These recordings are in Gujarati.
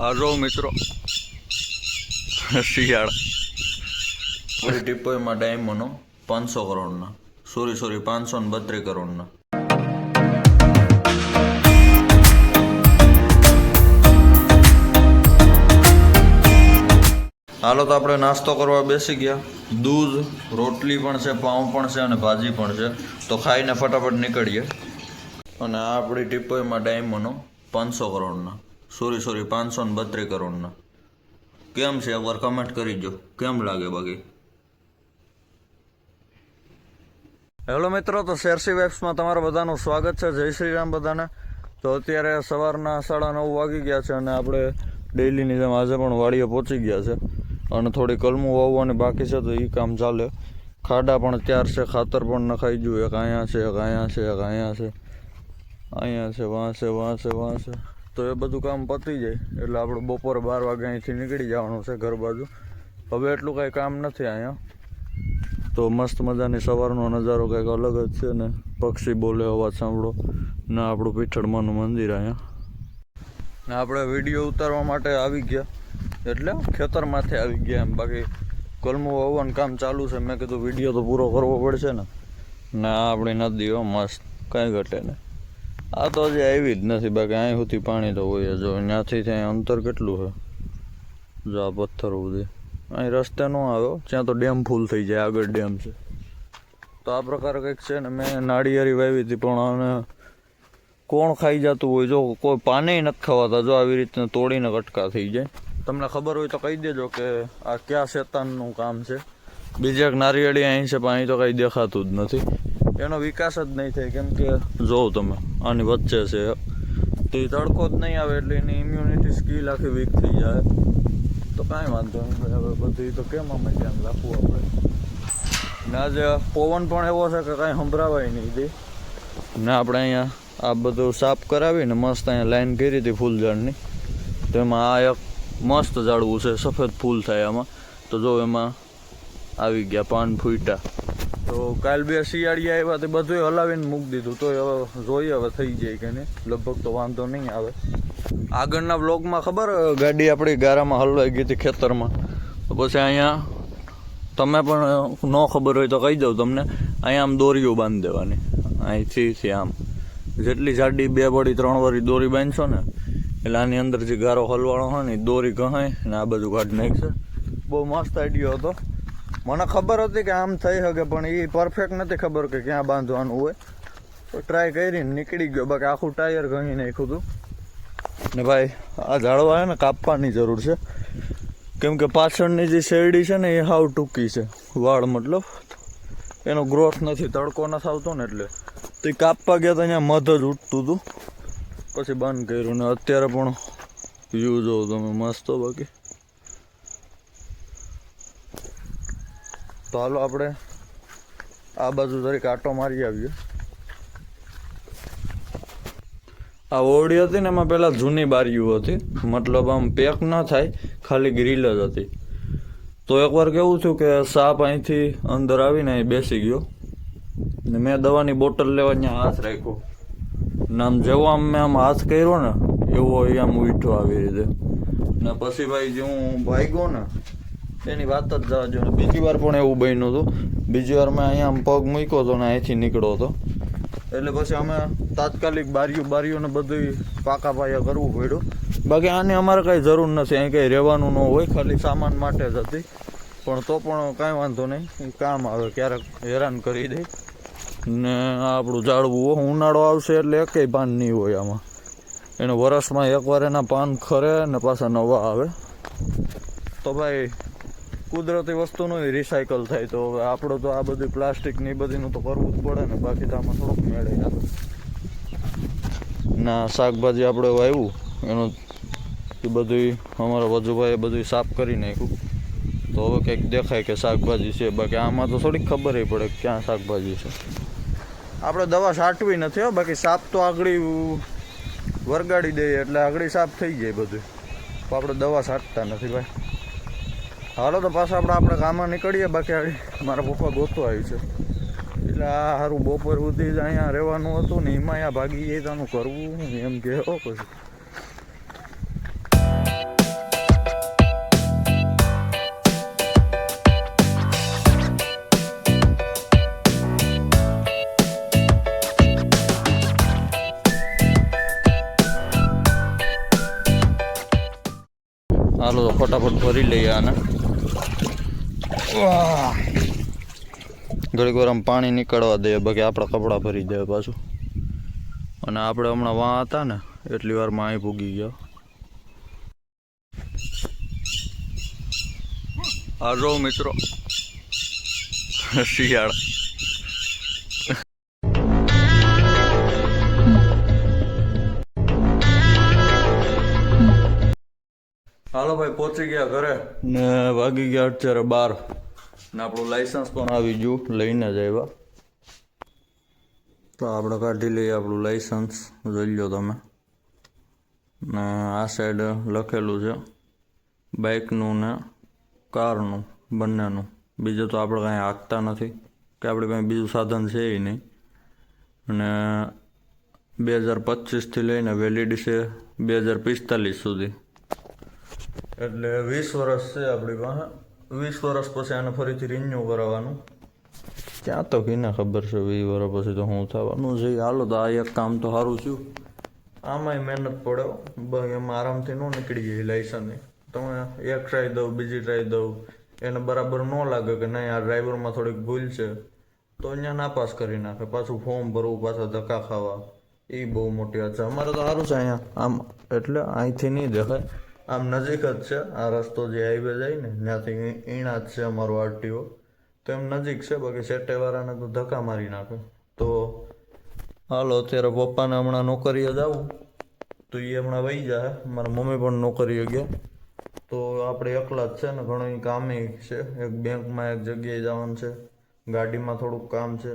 આ જો મિત્રો. શિયાળ. પૂરી ટીપોઈમાં ડાયમંડો પાંચસો કરોડના. સોરી સોરી પાંચસો ને બત્રીસ કરોડના. હાલો તો આપણે નાસ્તો કરવા બેસી ગયા. દૂધ, રોટલી પણ છે, પાઉં પણ છે અને ભાજી પણ છે. તો ખાઈને ફટાફટ નીકળીએ. અને આ આપણી ટીપોઈમાં ડાયમંડો પાંચસો કરોડના. સોરી સોરી પાંચસો ને બત્રીસ કરોડના. કેમ છે? એકવાર કમેન્ટ કરી જો કેમ લાગે બાકી? હેલો મિત્રો, તો શેરસી વેબ્સમાં તમારા બધાનું સ્વાગત છે. જય શ્રી રામ બધાને. તો અત્યારે સવારના સાડા નવ વાગી ગયા છે અને આપણે ડેઇલીની જેમ આજે પણ વાડીએ પહોંચી ગયા છે. અને થોડી કલમું વાવવાની બાકી છે, તો એ કામ ચાલે. ખાડા પણ ત્યાર છે, ખાતર પણ નખાઈ ગયું. એક અહીંયા છે, એક અહીંયા છે, એક અહીંયા છે. અહીંયા છે વાં છે વાં છે વાં છે તો એ બધું કામ પતી જાય. એટલે આપણે બપોરે બાર વાગે અહીંથી નીકળી જવાનું છે ઘર બાજુ. હવે એટલું કાંઈ કામ નથી અહીંયા. તો મસ્ત મજાની સવારનો નજારો કંઈક અલગ જ છે ને. પક્ષી બોલે, અવાજ સાંભળો. ને આપણું પીઠળમાનું મંદિર અહીંયા. ને આપણે વીડિયો ઉતારવા માટે આવી ગયા. એટલે ખેતરમાંથી આવી ગયા એમ. બાકી કલમું વાવવાનું કામ ચાલુ છે. મેં કીધું વીડિયો તો પૂરો કરવો પડશે ને. ને આપણી નદીઓ મસ્ત. કાંઈ ઘટે ને આ તો હજી આવી જ નથી, બાકી અહીં સુધી પાણી તો હોય જો. ત્યાંથી ત્યાં અંતર કેટલું છે? જો આ પથ્થર સુધી અહીં રસ્તે ન આવ્યો, ત્યાં તો ડેમ ફૂલ થઈ જાય, આગળ ડેમ છે. તો આ પ્રકાર કંઈક છે ને, મેં નાળિયેરી વાવી હતી, પણ આને કોણ ખાઈ જતું હોય? જો કોઈ પાને નથી ખવાતા, જો આવી રીતના તોડીને કટકા થઈ જાય. તમને ખબર હોય તો કહી દેજો કે આ ક્યાં શેતાનનું કામ છે. બીજી એક નારિયેળી અહીં છે, પણ અહીં તો કંઈ દેખાતું જ નથી. એનો વિકાસ જ નહીં થાય. કેમ કે જોવો તમે, આની વચ્ચે છે. તો એ તડકો જ નહીં આવે એટલે એની ઇમ્યુનિટી સ્કિલ આખી વીક થઈ જાય. તો કાંઈ વાંધો નહીં હવે બધું તો કેમ અમે ધ્યાન રાખવું આપણે? ને આજે પવન પણ એવો છે કે કાંઈ સંભળાવાય નહીં દે. ને આપણે અહીંયા આ બધું સાફ કરાવીને મસ્ત અહીંયા લાઈન કરી હતી ફૂલ ઝાડની. તો એમાં આ એક મસ્ત ઝાડવું છે, સફેદ ફૂલ થાય આમાં. તો જો એમાં આવી ગયા પાન ફૂટા તો કાલ બે શિયાળી આવ્યા તે બધું હલાવીને મૂકી દીધું. તો હવે જોઈએ હવે થઈ જાય કે નહીં. લગભગ તો વાંધો નહીં આવે. આગળના બ્લોગમાં ખબર, ગાડી આપણી ગારામાં હલવાઈ ગઈ હતી ખેતરમાં. તો પછી અહીંયા તમે પણ ન ખબર હોય તો કહી દઉં તમને. અહીંયા આમ દોરીઓ બાંધી દેવાની. અહીંથી આમ. જેટલી જાડી બે વળી ત્રણ વળી દોરી બાંધશો ને, એટલે આની અંદર જે ગારો હલવાળો હોય ને, એ દોરી કહાય ને આ બધું કાઢી નાખશે. બહુ મસ્ત આઈડિયો હતો. મને ખબર હતી કે આમ થઈ શકે, પણ એ પરફેક્ટ નથી ખબર કે ક્યાં બાંધવાનું હોય. તો ટ્રાય કરીને નીકળી ગયો. બાકી આખું ટાયર ઘણી નાખ્યું હતું ને ભાઈ, આ ઝાડવા ને કાપવાની જરૂર છે. કેમ કે પાછળની જે શેરડી છે ને, એ હાવ ટૂંકી છે. વાળ મતલબ, એનો ગ્રોથ નથી, તડકો નથી આવતો ને એટલે. તો એ કાપવા ગયા તો અહીંયા મધ જ ઉઠતું હતું પછી બંધ કર્યું ને અત્યારે પણ વ્યૂ જોવો તમે મસ્ત બાકી. તો હાલો આપણે આ બાજુ જરીક આટો મારી આવીએ. આ ઓરડી હતી ને એમાં પહેલાં જૂની બારીઓ હતી. મતલબ આમ પેક ન થાય, ખાલી ગ્રીલ જ હતી. તો એકવાર કેવું થયું કે સાપ અહીંથી અંદર આવીને અહીં બેસી ગયો. ને મેં દવાની બોટલ લેવા ત્યાં હાથ રાખ્યો. ને આમ જેવો આમ મેં આમ હાથ કર્યો ને, એવો એ આમ ઉઠો આવી રીતે. ને પછી ભાઈ જે હું ભાગ્યો ને એની વાત જ જવા જો બીજી વાર પણ એવું બન્યું હતું. બીજી વાર મેં અહીંયા આમ પગ મૂક્યો હતો ને અહીંથી નીકળ્યો હતો. એટલે પછી અમે તાત્કાલિક બારીઓ બારીઓને બધું પાકા પાયા કરવું પડ્યું. બાકી આની અમારે કાંઈ જરૂર નથી. અહીં કંઈ રહેવાનું ન હોય. ખાલી સામાન માટે જ હતી. પણ તો પણ કાંઈ વાંધો નહીં. કામ આવે, ક્યારેક હેરાન કરી દે. ને આપણું ઝાડવું ઉનાળો આવશે એટલે એકેય પાન નહીં હોય આમાં. એને વરસમાં એકવાર એના પાન ખરે ને પાછા નવા આવે. તો ભાઈ કુદરતી વસ્તુનું રિસાયકલ થાય તો હવે આપણે તો આ બધું પ્લાસ્ટિક ને એ બધીનું તો કરવું જ પડે ને, બાકી તો આમાં થોડુંક મેળે ના, શાકભાજી આપણે વાવ્યું એનું એ બધું અમારા વજુભાઈએ બધું સાફ કરી નાખ્યું. તો હવે કંઈક દેખાય કે શાકભાજી છે, બાકી આમાં તો થોડીક ખબર પડે ક્યાં શાકભાજી છે. આપણે દવા છાંટવી નથી હો, બાકી સાપ તો આગળ વરગાડી દઈએ એટલે આગળ સાફ થઈ જાય બધું. તો આપણે દવા છાંટતા નથી ભાઈ. હાલો તો પાછા આપણે આપણે કામમાં નીકળીએ, બાકી મારા પપ્પા ગોતો આવ્યું છે. એટલે આ સારું બપોર સુધી જ અહીંયા રહેવાનું હતું ને એમાં અહીંયા ભાગી જાય તાનું કરવું એમ કહેવો પછી. હાલો ફટાફટ ભરી લઈએ આને. ઘડીક વાર આમ પાણી નીકળવા દઈએ બાકી આપણા કપડાં ભરી દે પાછું. અને આપણે હમણાં વાં હતા ને, એટલી વારમાં અહીં ભૂગી ગયા. આ મિત્રો, શિયાળ. હાલો ભાઈ, પહોંચી ગયા ઘરે. ને વાગી ગયા અત્યારે બાર. ને આપણું લાઇસન્સ પણ આવી ગયું, લઈને જ આવ્યા. તો આપણે કાઢી લઈએ આપણું લાઇસન્સ જોઈ લો તમે. ને આ સાઈડ લખેલું છે બાઇકનું ને કારનું બંનેનું. બીજું તો આપણે કાંઈ હાંકતા નથી, કે આપણે કાંઈ બીજું સાધન છે એ નહીં. અને બે હજાર પચીસથી લઈને વેલિડ છે બે હજાર પિસ્તાલીસ સુધી. એટલે વીસ વર્ષ છે આપણી પાસે. વીસ વર્ષ પછી આને ફરીથી રિન્યુ કરાવવાનું. ક્યાં તો કીને ખબર છે વીસ વર્ષ પછી તો હું થવાનું છે. હાલો તો આ એક કામ તો સારું છું આમાંય મહેનત પડે ભાઈ એમાં આરામથી ન નીકળી ગઈ લાઇસન્સની તમે એક ટ્રાય દઉં, બીજી ટ્રાય દઉં. એને બરાબર ન લાગે કે નહીં, આ ડ્રાઈવરમાં થોડીક ભૂલ છે. તો અહીંયા નાપાસ કરી નાખે. પાછું ફોર્મ ભરવું, પાછા ધક્કા ખાવા. એ બહુ મોટી વાત છે. અમારે તો સારું છે અહીંયા. આમ એટલે અહીંથી નહીં દેખાય. આમ નજીક જ છે. આ રસ્તો જે હાઈવે જાય ને, ત્યાંથી ઈણા જ છે અમારો આરટીઓ. તો એમ નજીક છે, બાકી સેટેવાળાને તો ધક્કા મારી નાખે. તો હાલો, અત્યારે પપ્પાને હમણાં નોકરીએ જવું તો એ હમણાં વહી જાય. મારા મમ્મી પણ નોકરીએ ગયા. તો આપણે એકલા જ છે ને, ઘણું કામે છે. એક બેંકમાં એક જગ્યાએ જવાનું છે. ગાડીમાં થોડુંક કામ છે.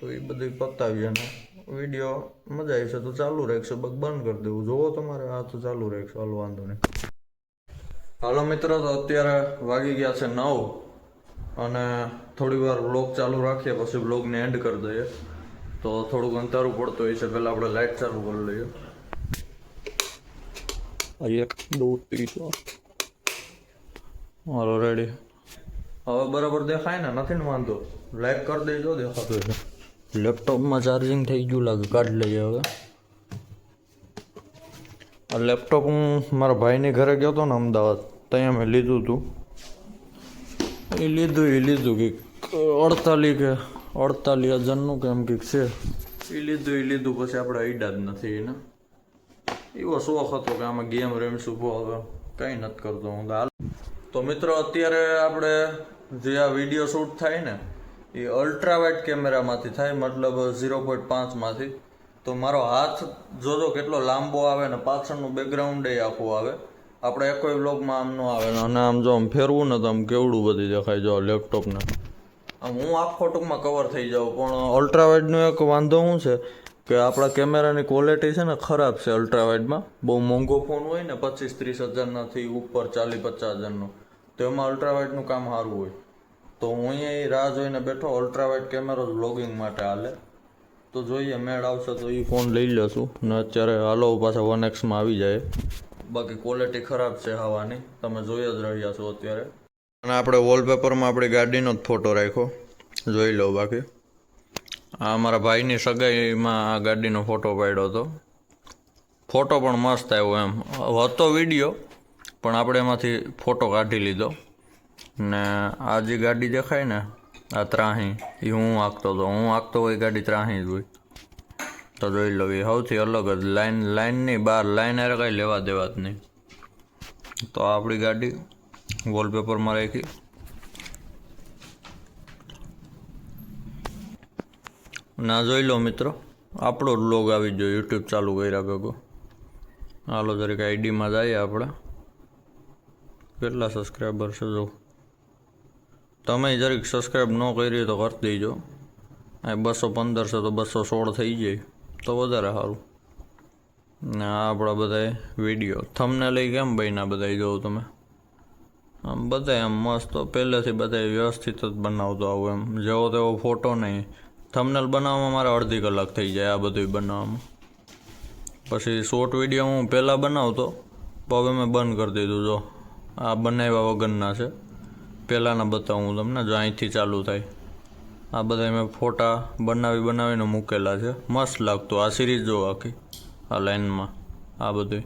તો એ બધું પતાવીએ ને. વીડિયો મજા આવી છે. તો ચાલુ રાખશે. બગ બંધ કરી દેવું. જોવો તમારે આ તો ચાલુ રાખશો. હાલ, વાંધો નહીં. હાલો મિત્રો તો અત્યારે વાગી ગયા છે નવ અને થોડી વાર બ્લોગ ચાલુ રાખીએ પછી બ્લોગને એન્ડ કરી દઈએ. તો થોડુંક અંધારું પડતું હોય છે પહેલાં આપણે લાઇટ ચાલુ કરી લઈએ. એક દો ત્રીજો. હાલો રેડી હવે બરાબર દેખાય ને? નથી ને વાંધો? લાઇટ કરી દેજો દેખાતું છે લેપટોપમાં ચાર્જિંગ થઈ ગયું લાગે કાઢી લઈએ હવે. આ લેપટોપ હું મારા ભાઈની ઘરે ગયો હતો ને અમદાવાદ. ત્યાં મેં લીધું હતું એ લીધું એ લીધું કંઈક અડતાલીસ કે અડતાલીસ હજારનું કે એમ કંઈક છે. એ લીધું એ લીધું પછી આપણે આઈડા જ નથી એને. એવો શોખ હતો કે આમાં ગેમ રમીશું ભો હવે કંઈ નથી કરતો હું હાલ. તો મિત્રો અત્યારે આપણે જે આ વીડિયો શૂટ થાય ને એ અલ્ટ્રાવાઇટ કેમેરામાંથી થાય મતલબ ઝીરો પોઈન્ટ પાંચમાંથી તો મારો હાથ જોજો કેટલો લાંબો આવે ને પાછળનું બેકગ્રાઉન્ડ એ આખું આવે. આપણે એકોય બ્લોગમાં આમ ન આવે અને આમ જો આમ ફેરવું ને તો આમ કેવડું બધી દેખાય જો લેપટોપને આમ હું આખો ટૂંકમાં કવર થઈ જાઉં, પણ અલ્ટ્રાવાઇડનો એક વાંધો શું છે કે આપણા કેમેરાની ક્વોલિટી છે ને ખરાબ છે અલ્ટ્રાવાઇડમાં બહુ મોંઘો ફોન હોય ને પચીસ ત્રીસ હજારનાથી ઉપર ચાલીસ પચાસ હજારનો. તો એમાં અલ્ટ્રાવાઇડનું કામ સારું હોય. તો હું અહીંયા રાહ જોઈને બેઠો અલ્ટ્રાવાઇડ કેમેરો બ્લોગિંગ માટે હાલે. તો જોઈએ, મેળ આવશે તો એ ફોન લઈ લઈશું ને અત્યારે હાલો પાછા વન એક્સમાં આવી જાય. બાકી ક્વોલિટી ખરાબ છે હવાની. તમે જોઈ જ રહ્યા છો અત્યારે. અને આપણે વોલપેપરમાં આપણી ગાડીનો જ ફોટો રાખ્યો. જોઈ લો બાકી. આ અમારા ભાઈની સગાઈમાં આ ગાડીનો ફોટો પાડ્યો હતો. ફોટો પણ મસ્ત આવ્યો એમ. હતો વીડિયો પણ આપણે એમાંથી ફોટો કાઢી લીધો. ને આ જે ગાડી દેખાય ને, આ ત્રાહી એ હું આંકતો હતો. હું આંકતો હોય ગાડી ત્રાહી જ હોય. તો જોઈ લો, એ સૌથી અલગ જ લાઈન લાઈનની બહાર લાઈન અરે કંઈ લેવા દેવા જ નહીં. તો આપણી ગાડી વોલપેપરમાં રાખી. ના, જોઈ લો મિત્રો, આપણો લોગ આવી ગયો યુટ્યુબ ચાલુ કર્યા ભેગો. હાલો, જરીક આઈડીમાં જઈએ આપણે. કેટલા સબસ્ક્રાઈબર છે જો? તમે જરીક સબસ્ક્રાઈબ ન કરી તો કરી દેજો. આ બસો પંદર છે તો બસો સોળ થઈ જાય. તો વધારે સારું. ને આ આપણા બધા વીડિયો થમને લઈ કેમ ભાઈના બધા જોવો તમે? આમ બધા એમ મસ્ત. પહેલેથી બધા વ્યવસ્થિત જ બનાવતો આવું એમ. જેવો તેવો ફોટો નહીં. થમનેલ બનાવવામાં મારે અડધી કલાક થઈ જાય આ બધું બનાવવામાં. પછી શોર્ટ વીડિયો હું પહેલાં બનાવતો તો હવે મેં બંધ કરી દીધું, જો. આ બનાવ્યા વગરના છે. પહેલાંના બતાવું હું તમને, જો અહીંથી ચાલુ થાય. આ બધા મેં ફોટા બનાવી બનાવીને મૂકેલા છે. મસ્ત લાગતું આ સિરીઝ જો આખી, આ લાઈનમાં, આ બધું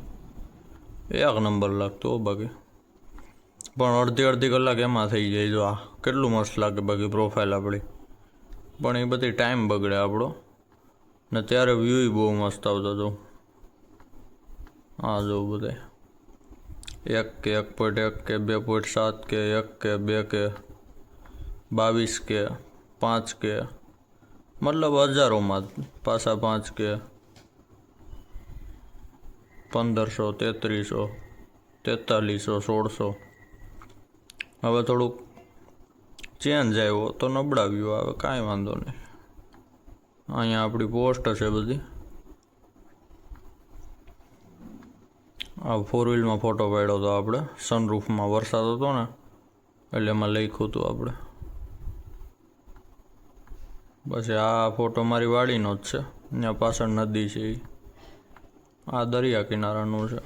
એક નંબર લાગતું હો બાકી. પણ અડધી અડધી કલાક એમાં થઈ જાય જો આ. કેટલું મસ્ત લાગે બાકી પ્રોફાઇલ આપણી. પણ એ બધી ટાઈમ બગડે આપણો. ને ત્યારે વ્યૂ બહુ મસ્ત આવતો હતો. હા જો બધે. એક કે એક પોઈન્ટ એક કે બે પોઈન્ટ સાત કે એક કે બે કે બાવીસ કે પાંચ કે. મતલબ હજારોમાં પાછા પાંચ કે. પંદરસો, તેત્રીસો, તેતાલીસો, સોળસો. હવે થોડુંક ચેન્જ આવ્યો તો નબળાવ્યું આવે કાંઈ વાંધો નહીં. અહીંયા આપણી પોસ્ટ છે બધી. આ ફોર વ્હીલમાં ફોટો પાડ્યો હતો આપણે સનરૂફમાં વરસાદ હતો ને, એટલે એમાં લખ્યું હતું આપણે. પછી આ ફોટો મારી વાડીનો જ છે. ત્યાં પાછળ નદી છે. આ દરિયા કિનારાનું છે.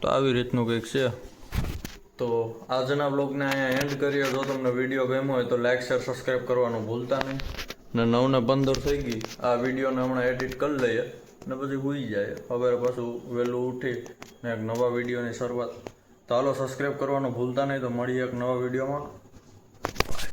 તો આવી રીતનું કંઈક છે. તો આજના બ્લોગને અહીંયા એન્ડ કરીએ. જો તમને વીડિયો ગમ્યો હોય તો લાઈક શેર સબસ્ક્રાઈબ કરવાનું ભૂલતા નહીં. ને નવ ને પંદર થઈ ગઈ. આ વિડીયોને હમણાં એડિટ કરી લઈએ. ને પછી હોઈ જાય. હવે પાછું વહેલું ઉઠી ને એક નવા વિડીયોની શરૂઆત. તો હાલો સબસ્ક્રાઈબ કરવાનું ભૂલતા નહીં. તો મળીએ એક નવા વિડીયોમાં